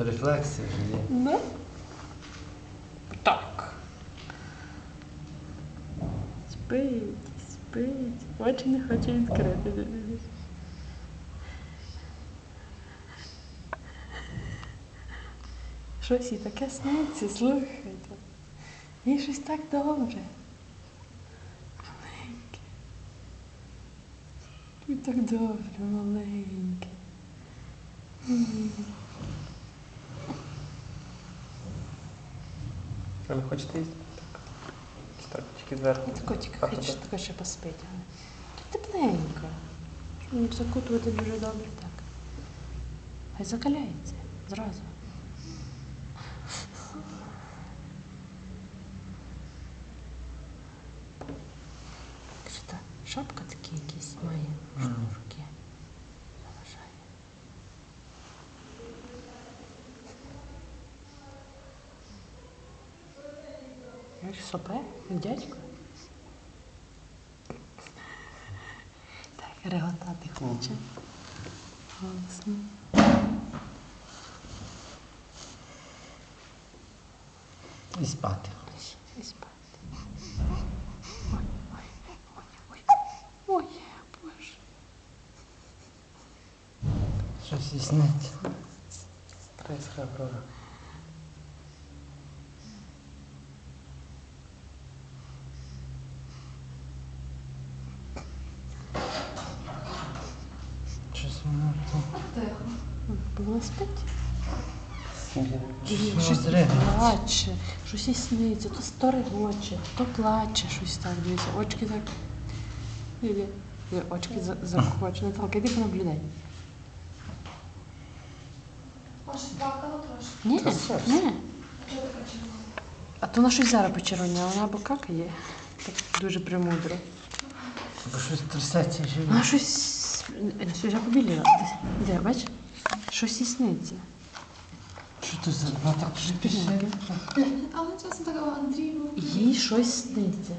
Рефлексія ж є. Да? Так. Спить, спить. Очі не хоче відкрити. дивись. Щось і таке сниться, слухайте. Їй щось так добре. Маленьке. І так добре, маленьке. А ви хочете їсти? Так. Тільки зверху. От котик так. таке ще поспити. Тут тепленько. Щоб закутувати дуже добре так. Хай закаляється зразу. Шапка такі якісь має сопе, дядько. Так, реготати хоче. Голосно. І спати. І спати. Ой, ой, ой, ой. Ой, боже. Щось сниться. Треба схаброва. Щось воно спить? Щось плаче, щось їй сниться, то сторигоче, то плаче щось так, дивіться, очки так. Іди, очки за- закочені. Наталка, іди понаблюдай. Може, плакала трошки. Ні, ні. А то вона щось зараз почервоняла, вона або какає. Так дуже премудро. Бо щось трясеться живе. Вона щось. Щось вже побіліла. Де, бач? Щось сниться. Що тут за вона так припішила? Але часом так о, Андрій був. Їй щось сниться.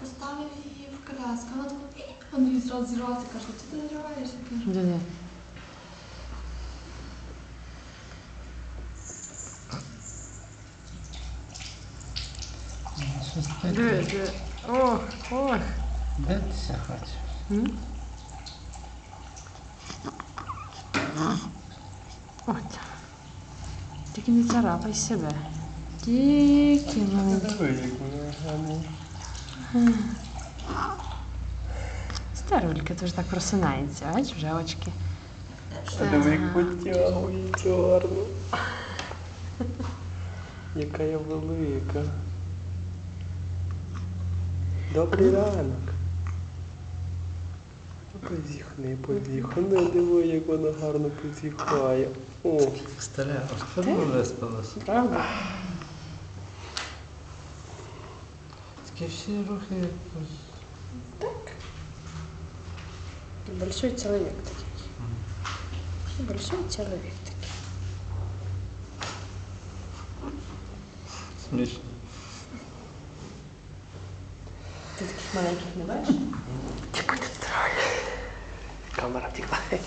Поставив її в коляску. Вона така, Андрій зразу зірвався, каже, ти зриваєшся? Каже, Де, де? Щось Де, таке. де? Ох, ох. Битися хоче. М? От. Тільки не царапай себе. Тільки маленький. Старулька теж так просинається, бач, вже очки. Диви, як потягує гарно. Яка я велика. Добрий ранок. Позіхни, позіхни, диви, як вона гарно позіхає. О, Старе, аж ходило виспалося. Правда? Такі всі рухи якось. Так. Большой человек такий. Большой человек такий. Смішно. Ти таких маленьких не бачиш? Kamar adik baik.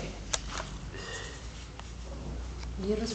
Dia harus.